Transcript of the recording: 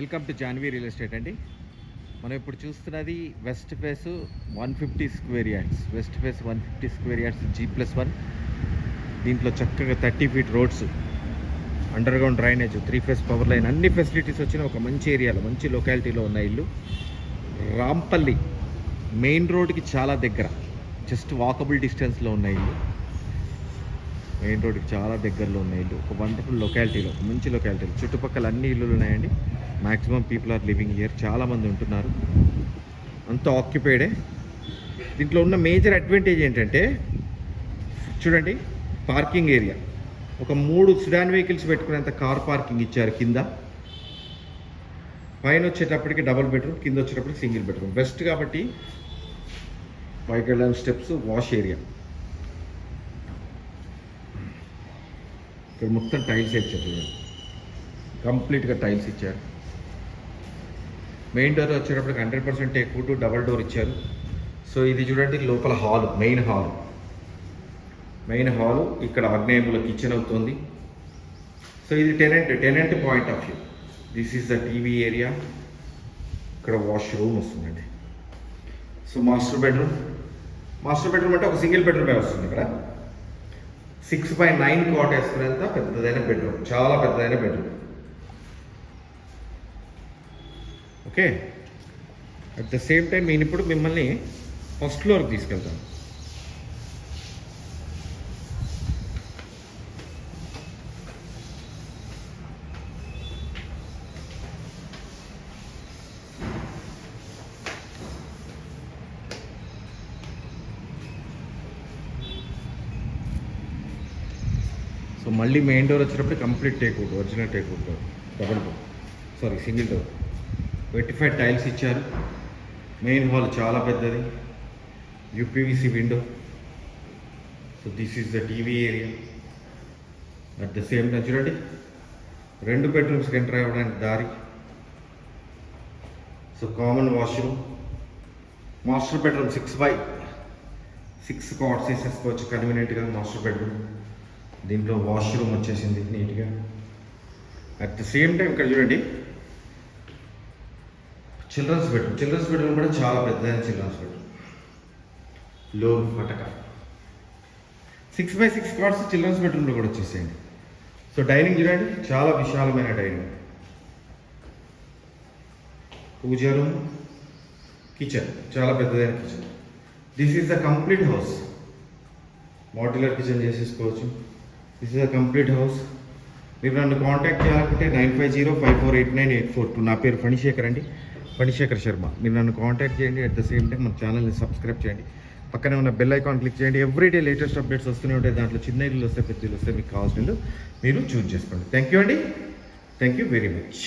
Welcome to Janvi real estate అండి. మనం ఇప్పుడు చూస్తున్నది west face one fifty square yards west face one fifty square yards G plus one దీంట్లో చక్కగా thirty feet roads underground drainage three phase power line అన్ని facilities వచ్చిన ఒక మంచి ఏరియాలో మంచి లొకాలిటీలో ఉన్న ఇల్లు. రాంపల్లి మెయిన్ రోడ్కి చాలా దగ్గర జస్ట్ వాకబుల్ డిస్టెన్స్లో ఉన్న ఇల్లు. మెయిన్ రోడ్కి చాలా దగ్గరలో ఉన్న ఇల్లు. ఒక వండర్ఫుల్ లొకాలిటీలో మంచి లొకాలిటీలో చుట్టుపక్కల అన్ని ఇల్లులు ఉన్నాయండి. Maximum people are living here చాలామంది ఉంటున్నారు. అంత ఆక్యుపైడే దీంట్లో ఉన్న మేజర్ అడ్వాంటేజ్ ఏంటంటే చూడండి పార్కింగ్ ఏరియా ఒక మూడు సిడాన్ వెహికల్స్ పెట్టుకునేంత కార్ పార్కింగ్ ఇచ్చారు కింద. పైన వచ్చేటప్పటికి డబుల్ బెడ్రూమ్ కింద వచ్చేటప్పటికి సింగిల్ బెడ్రూమ్ బెస్ట్ కాబట్టి పైకి వెళ్ళిన స్టెప్స్ వాష్ ఏరియా ఇక్కడ మొత్తం టైల్స్ ఇచ్చారు కంప్లీట్గా టైల్స్ ఇచ్చారు. మెయిన్ డోర్ వచ్చేటప్పటికి హండ్రెడ్ పర్సెంట్ ఎక్కువ టు డబల్ డోర్ ఇచ్చారు. సో ఇది చూడండి లోపల hall main hall. Main hall ఇక్కడ ఆగ్నేయముల కిచెన్ అవుతుంది. సో ఇది tenant tenant point of view. This is the TV area ఇక్కడ వాష్రూమ్ వస్తుందండి. So master bedroom master bedroom అంటే ఒక సింగిల్ బెడ్రూమే వస్తుంది ఇక్కడ. సిక్స్ బై నైన్ కాట్ వేసుకునేంత పెద్దదైన బెడ్రూమ్ చాలా పెద్దదైన bedroom okay? At the same time నేను ఇప్పుడు మిమ్మల్ని ఫస్ట్ ఫ్లోర్కి తీసుకెళ్తాను. సో మళ్ళీ మెయిన్ డోర్ వచ్చినప్పుడు complete take out original take door double door sorry single door vitrified tiles ఇచ్చారు. మెయిన్ హాల్ చాలా పెద్దది. UPVC window so this is the TV area at the same time చూడండి. రెండు బెడ్రూమ్స్కి ఎంటర్ అవ్వడానికి దారి. So common washroom master bedroom six by six cots వేసేసుకోవచ్చు కన్వీనియంట్గా మాస్టర్ బెడ్రూమ్ దీంట్లో వాష్రూమ్ వచ్చేసింది నీట్గా అట్ ద సేమ్ టైం ఇక్కడ చూడండి. చిల్డ్రన్స్ బెడ్రూమ్ చిల్డ్రన్స్ బెడ్రూమ్ కూడా చాలా పెద్దదైన చిల్డ్రన్స్ బెడ్రూమ్లో ఫటక six by six cots children's బెడ్రూమ్లో కూడా వచ్చేసేయండి. సో డైనింగ్ చూడండి. చాలా విశాలమైన డైనింగ్ పూజ రూమ్ కిచెన్ చాలా పెద్దదైన kitchen this is the complete house modular kitchen చేసేసుకోవచ్చు. This is the complete house మీరు నన్ను కాంటాక్ట్ చేయాలనుకుంటే nine five zero five four eight nine eight four two. నా పేరు ఫణిశేఖర్ అండి. ఫణిశేఖర్ శర్మ. మీరు నన్ను కాంటాక్ట్ చేయండి అట్ ద సేమ్ టైం మన ఛానల్ని సబ్స్క్రైబ్ చేయండి. పక్కనే ఉన్న బెల్ ఐకాన్ క్లిక్ చేయండి. ఎవ్రీడే లేటెస్ట్ అప్డేట్స్ వస్తూనే ఉంటాయి. దాంట్లో చిన్న ఇల్లు వస్తే పెద్ద ఇల్లు వస్తే మీకు కావాల్సిన మీరు చూస్ చేసుకోండి. థ్యాంక్ యూ అండి. Thank you very much